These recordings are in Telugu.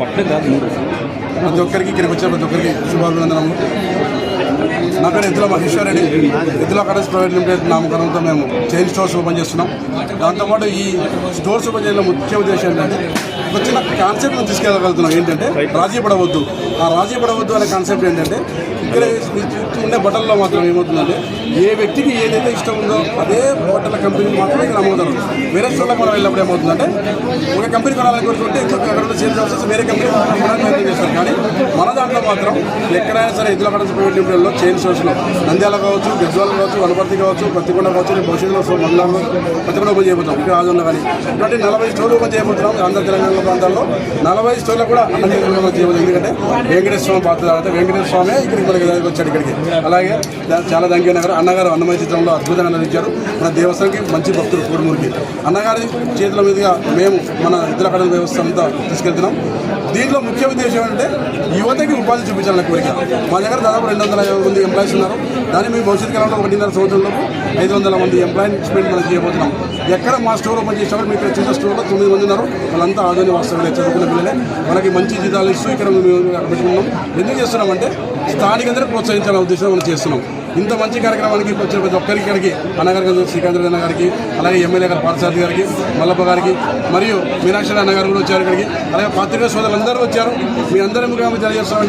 ప్రతి ఒక్కరికి ఇక్కడికి వచ్చిన ప్రతి ఒక్కరికి శుభాభినందనము నా పేరు ఎద్దుల మహేశ్వర్ రెడ్డి ఎద్దుల కడస్ ప్రైవేట్ లిమిటెడ్ నామకరణంతో మేము చైన్ స్టోర్స్ ఓపెన్ చేస్తున్నాం. దాంతోపాటు ఈ స్టోర్స్ ఓపెన్ చేయడం ముఖ్య ఉద్దేశం ఏంటంటే ఒక చిన్న కాన్సెప్ట్ మనం తీసుకెళ్ళగలుగుతున్నాం. ఏంటంటే రాజీ పడవద్దు. ఆ రాజీ పడవద్దు అనే కాన్సెప్ట్ ఏంటంటే ఇక్కడ ఉండే బట్టల్లో మాత్రం ఏమవుతుందంటే ఏ వ్యక్తికి ఏదైతే ఇష్టం ఉందో అదే బట్టల కంపెనీ మాత్రమే ఇక్కడ అమ్ముతారు. వేరే స్టోర్లకు మనం వెళ్ళినప్పుడు ఏమవుతుందంటే ఒక కంపెనీ కొనాలని కోరుకుంటే ఇంకొక అక్కడ సేల్స్ ఆఫీసర్స్ వేరే కంపెనీ కొనాలని ప్రయత్నం చేస్తారు. కానీ మాత్రం ఎక్కడైనా సరే ఎద్దుల కడ ప్రైవేట్ లిమిటెడ్లో చైన్ స్టోర్స్లో నంద్యాల కావచ్చు గజ్వాల కావచ్చు వనపర్తి కావచ్చు ప్రతికొండ కావచ్చు రేపు భవిష్యత్తులో సో మండలంలో పత్తికొండ ఓపెన్ చేయబోతాం ఇంకా రాజున్న కానీ. ఇటువంటి నలభై స్టోర్లు ఓపెన్ చేయబోతున్నాం ఆంధ్ర తెలంగాణ ప్రాంతాల్లో. నలభై స్టోర్లు కూడా అన్న చేయబోతుంది ఎందుకంటే వెంకటేశ్వర స్వామి పాత్ర తర్వాత వెంకటేశ్వర స్వామి ఇక్కడికి మనకి వచ్చాడు ఇక్కడికి. అలాగే చాలా థ్యాంక్ నగర్ అన్నగారు అన్నమయ చిత్రంలో అద్భుతంగా అందించారు మన దేవస్థానికి మంచి భక్తులు కూడుమూరికి. అన్నగారి చేతుల మీదుగా మేము మన ఇతర కడల వ్యవస్థ అంతా తీసుకెళ్తున్నాం. దీంట్లో ముఖ్య ఉద్దేశం ఏంటంటే యువతకి ఉపాధి చూపించాలని కోరిక. మా దగ్గర దాదాపు రెండు వందల యాభై మంది ఎంప్లాయీస్ ఉన్నారు. దాన్ని మేము భవిష్యత్ కాలంలో ఒకటిన్నర సంవత్సరంలో ఐదు వందల మంది ఎంప్లాయ్మెంట్ మనం చేయబోతున్నాం. ఎక్కడ మా స్టోర్ ఓపెన్ చేసేవారు మీకు ఇక్కడ చిన్న స్టోర్లో తొమ్మిది మంది ఉన్నారు. వాళ్ళంతా ఆధునిక వాస్తవులే చదువుకున్న పిల్లలే. మనకి మంచి జీతాలు ఇస్తూ ఇక్కడ మేము పెట్టుకున్నాం ఎందుకు చేస్తున్నామంటే స్థానికందరూ ప్రోత్సహించాలనే ఉద్దేశం మనం చేస్తున్నాం. ఇంత మంచి కార్యక్రమానికి వచ్చిన ప్రతి ఒక్కరికి గారికి అన్నగారి గారు శ్రీకాంత్ అన్న గారికి అలాగే ఎమ్మెల్యే గారు పార్థసారథి గారికి మల్లప్ప గారికి మరియు మీనాక్షి అన్న గారు కూడా వచ్చారు ఇక్కడికి. అలాగే పత్రికా సోదరులు అందరూ వచ్చారు. మీ అందరి ముఖంగా తెలియజేస్తాం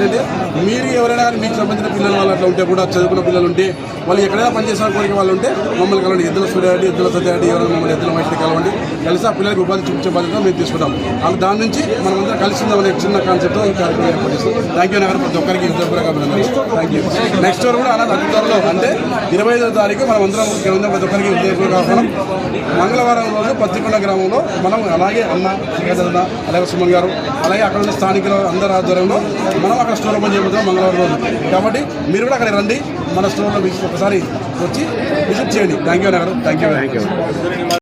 మీరు ఎవరైనా కానీ మీకు సంబంధించిన పిల్లలు వాళ్ళు అట్లా ఉంటే కూడా చదువుకున్న పిల్లలు ఉంటే వాళ్ళు ఎక్కడైనా పనిచేసిన కోరిక వాళ్ళు ఉంటే మమ్మల్ని కలవండి. ఎద్దుల సూర్యారెడ్డి ఎద్దుల సత్యారెడ్డి ఎవరైనా మమ్మల్ని ఎద్దుల మహిళ కలిసి ఆ పిల్లలకు ఉపాధి చూపించే బాధ్యత మేము తీసుకుంటాం. అలా దాని నుంచి మనం అందరం కలిసి ఉందాం అనే చిన్న కాన్సెప్ట్తో ఈ కార్యక్రమం ఏర్పాటు చేస్తాం థ్యాంక్ యూ నగర్ ప్రతి ఒక్కరికి హృదయపూర్వక థ్యాంక్ యూ నెక్స్ట్ ఇయర్ కూడా అలా అతి త్వరలో అంటే ఇరవై ఐదో తారీఖు మనం అందరం ఇక్కడ ప్రతి ఒక్కరికి హృదయపూర్వక కాకుండా మంగళవారం రోజు పత్తికొండ గ్రామంలో మనం అలాగే అన్న శ్రీకాంత్ అలాగే సుమన్ గారు అలాగే అక్కడ ఉన్న స్థానికులు అందరి ఆధ్వర్యంలో మనం అక్కడ స్టోర్ ఓపెన్ చేయబోతున్నాం మంగళవారం రోజు. కాబట్టి మీరు కూడా అక్కడ రండి. మన స్టోర్లో విజిట్ ఒకసారి వచ్చి విజిట్ చేయండి. Thank you Nagar thank you thank you